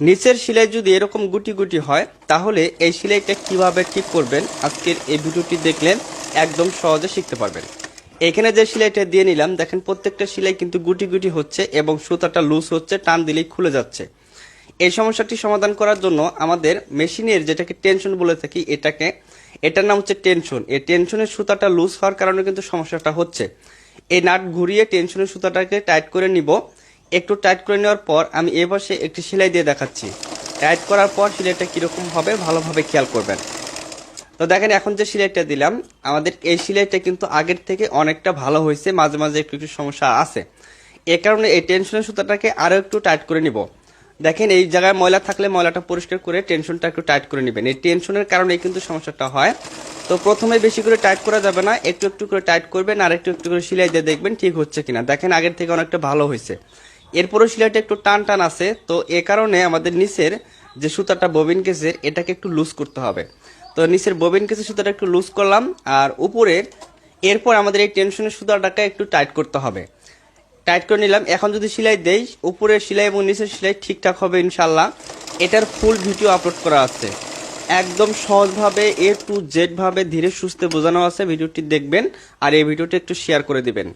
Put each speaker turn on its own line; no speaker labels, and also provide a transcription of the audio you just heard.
নিচের সেলাই যদি এরকম গুটি গুটি হয়, তাহলে এই সেলাইটা কীভাবে ঠিক করবেন? আজকের এই ভিডিওটি দেখলেন, একদম সহজে শিখতে পারবেন। এখানে যে সেলাইটা দিয়ে নিলাম, দেখেন প্রত্যেকটা সেলাই কিন্তু গুটি গুটি হচ্ছে এবং সুতাটা লুজ হচ্ছে, টান দিলেই খুলে যাচ্ছে। এই সমস্যাটি সমাধান করার জন্য আমাদের মেশিনের যেটাকে টেনশন বলে থাকি, এটাকে, এটার নাম হচ্ছে টেনশন। এই টেনশনের সুতাটা লুজ হওয়ার কারণে কিন্তু সমস্যাটা হচ্ছে। এই নাট ঘুরিয়ে টেনশনের সুতাটাকে টাইট করে নিব। একটু টাইট করে নেওয়ার পর আমি এ পাশে একটি সেলাই দিয়ে দেখাচ্ছি। টাইট করার পর সেলাইটা কীরকম হবে ভালোভাবে খেয়াল করবেন। তো দেখেন, এখন যে সেলাইটা দিলাম, আমাদের এই সেলাইটা কিন্তু আগের থেকে অনেকটা ভালো হয়েছে, মাঝে মাঝে একটু একটু সমস্যা আছে। এ কারণে এই টেনশনের সুতাটাকে আরও একটু টাইট করে নিব। দেখেন, এই জায়গায় ময়লা থাকলে ময়লাটা পরিষ্কার করে টেনশনটা একটু টাইট করে নেবেন। এই টেনশনের কারণে কিন্তু সমস্যাটা হয়। তো প্রথমে বেশি করে টাইট করা যাবে না, একটু একটু করে টাইট করবেন আর একটু একটু করে সেলাই দিয়ে দেখবেন ঠিক হচ্ছে কিনা। দেখেন, আগের থেকে অনেকটা ভালো হয়েছে। এরপরও সেলাইটা একটু টান টান আছে, তো এ কারণে আমাদের নিচের যে সুতাটা ববিন কেসের এটাকে একটু লুজ করতে হবে। তো নিচের ববিন কেসের সুতাটা একটু লুজ করলাম, আর উপরের এরপর আমাদের এই টেনশনের সুতাটাকে একটু টাইট করতে হবে। টাইট করে নিলাম, এখন যদি সেলাই দেই, উপরের সেলাই এবং নিচের সেলাই ঠিকঠাক হবে ইনশাল্লাহ এটার ফুল ভিডিও আপলোড করা আছে। একদম সহজভাবে এ টু জেড ভাবে ধীরে সুস্থে বোঝানো আছে, ভিডিওটি দেখবেন, আর এই ভিডিওটি একটু শেয়ার করে দিবেন।